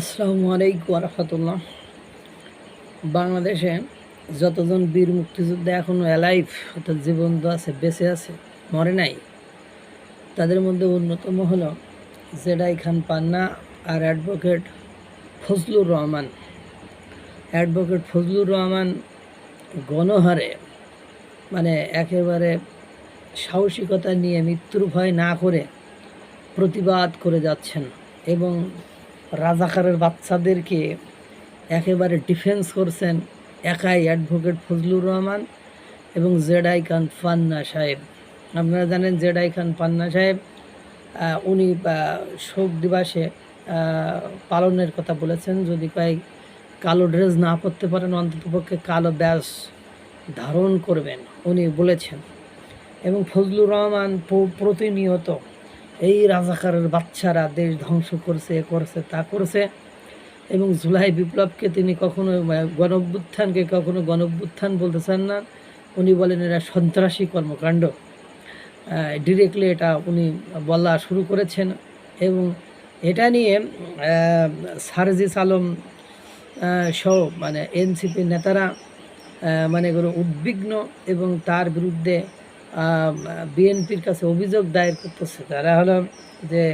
আসসালামু আলাইকুম রহমতুল্লাহ বাংলাদেশে যতজন বীর মুক্তিযোদ্ধা এখনও অ্যালাইভ অর্থাৎ জীবন্ত আছে, বেঁচে আছে, মরে নাই, তাদের মধ্যে অন্যতম হলো জেডাই খান পান্না আর অ্যাডভোকেট ফজলুর রহমান। অ্যাডভোকেট ফজলুর রহমান গণহারে মানে একেবারে সাহসিকতা নিয়ে মৃত্যুর ভয় না করে প্রতিবাদ করে যাচ্ছেন এবং রাজাকারের বাচ্চাদেরকে একেবারে ডিফেন্স করছেন একাই অ্যাডভোকেট ফজলুর রহমান এবং জেডাই খান পান্না সাহেব। আপনারা জানেন জেডাই খান পান্না সাহেব উনি শোক দিবসে পালনের কথা বলেছেন। যদি কয়েক কালো ড্রেস না পরতে পারেন অন্ততপক্ষে কালো ব্যাস ধারণ করবেন, উনি বলেছেন। এবং ফজলুর রহমান প্রতিনিয়ত এই রাজাকারের বাচ্চারা দেশ ধ্বংস করছে করছে, তা করছে। এবং জুলাই বিপ্লবকে তিনি কখনো গণভ্যুত্থানকে কখনো গণভ্যুত্থান বলতে চান না। উনি বলেন, এরা সন্ত্রাসী কর্মকাণ্ড। ডিরেক্টলি এটা উনি বলা শুরু করেছেন। এবং এটা নিয়ে সারজিস আলম সহ মানে এনসিপি নেতারা মানে এগুলো উদ্বিগ্ন এবং তার বিরুদ্ধে বিএনপির কাছে অভিযোগ দায়ের করতেছে। তারা হলো যে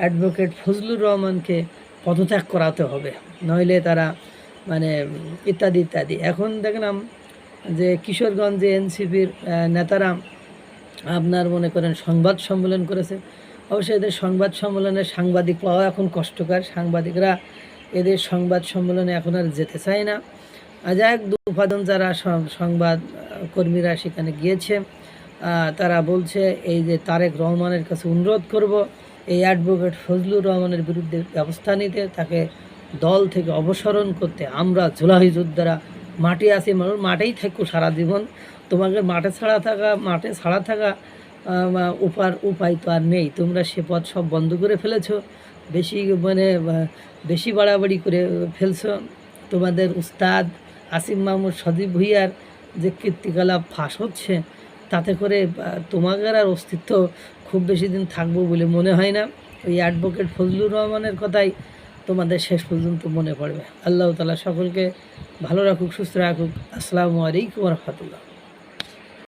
অ্যাডভোকেট ফজলুর রহমানকে পদত্যাগ করাতে হবে, নইলে তারা মানে ইত্যাদি ইত্যাদি। এখন দেখলাম যে কিশোরগঞ্জে এনসিপির নেতারা আপনার মনে করেন সংবাদ সম্মেলন করেছে। অবশ্যই এদের সংবাদ সম্মেলনে সাংবাদিক পাওয়া এখন কষ্টকর। সাংবাদিকরা এদের সংবাদ সম্মেলনে এখন আর যেতে চায় না। যাই হোক দু উপাদান যারা সংবাদ কর্মীরা সেখানে গিয়েছে। তারা বলছে, এই যে তারেক রহমানের কাছে অনুরোধ করব, এই অ্যাডভোকেট ফজলুর রহমানের বিরুদ্ধে ব্যবস্থা নিতে, তাকে দল থেকে অপসারণ করতে আমরা জুলাহি যোদ্ধারা মাঠে আছি। মানুষ মাঠেই থাকব সারা জীবন। তোমাকে মাঠে ছাড়া থাকা, মাঠে ছাড়া থাকা উপার উপায় তো আর নেই। তোমরা সে পথ সব বন্ধ করে ফেলেছো। বেশি মানে বেশি বাড়াবাড়ি করে ফেলছো। তোমাদের উস্তাদ আসিম মাহমুদ সদীপ ভুইয়ার যে কীর্তিকলাপ ফাঁস হচ্ছে তাতে করে তোমাদের আর অস্তিত্ব খুব বেশি দিন থাকব বলে মনে হয় না। ওই অ্যাডভোকেট ফজলুর রহমানের কথাই তোমাদের শেষ পর্যন্ত মনে পড়বে। আল্লাহ তালা সকলকে ভালো রাখুক, সুস্থ রাখুক। আসসালামু আলাইকুম রহমতুল্লাহ।